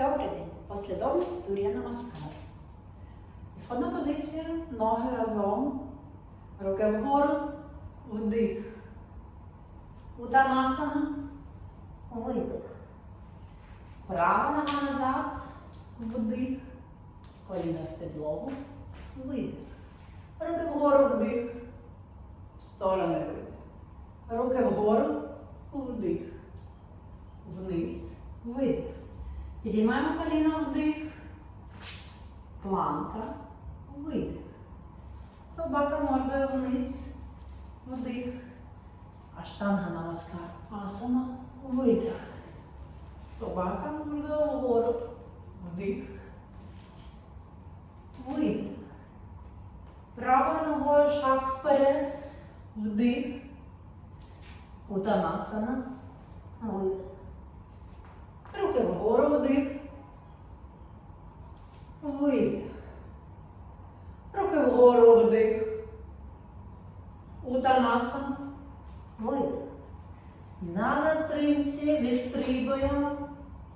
Добрий день. Послідовність Сур'я Намаскар. Сходна позиція. Ноги разом. Руки вгору. Вдих. Утанасана. Видих. Права нога назад. Вдих. Коліна в підлогу. Видих. Руки вгору вдих. В сторони видих. Руки вгору. Вдих. Вниз. Видих. Підіймаємо коліно вдих. Планка. Видих. Собака мордою вниз. Вдих. Аштанга намаскар. Асана. Видих. Собака мордою вгору. Вдих. Видих. Правою ногою шаг вперед. Вдих. Утанасана. Видих. Вдих. Видих. Руки вгору вдих. Утанасана. Видих. На затримці відстрибуємо.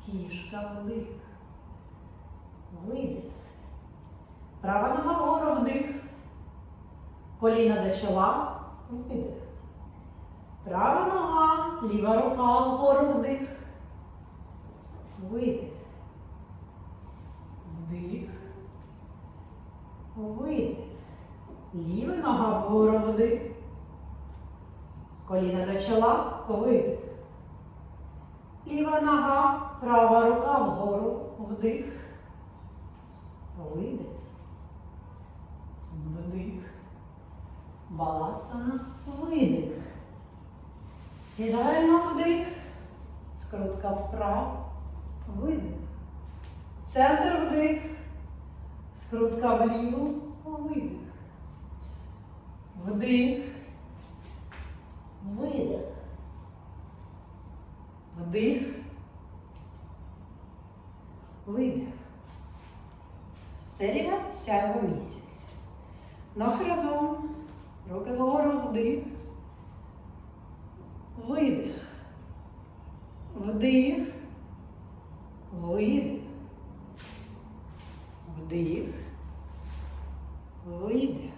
Кішка вдих. Видих. Права нога вгору вдих. Коліна до чола. Видих. Права нога, ліва рука вгору вдих. Видих. Вдих. Видих. Ліва нога вгору вдих. Коліна до чола. Видих. Ліва нога, права рука вгору. Вдих. Видих. Вдих. Баласана. Видих. Сідаємо вдих. Скрутка вправо. Видих. Центр вдих. Скрутка вліво. Видих. Вдих. Видих. Вдих. Видих. Серія сяйво місяць. Ноги разом. Руки вгору вдих. Видих. Вдих. Видих. Вдих. Видих.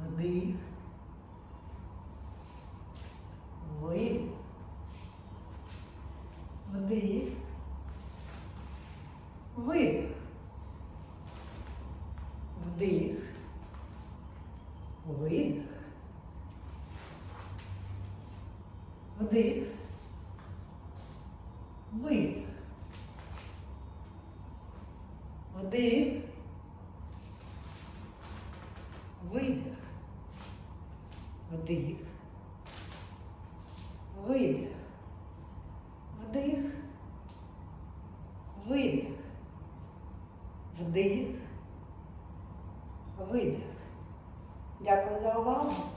Вдих. Видих. Вдих. Видих. Вдих. Видих. Вдих. Видих. Вдих. Видих. Вдих. Видих. Вдих. Видих. Вдих. Видих. Дякую за увагу.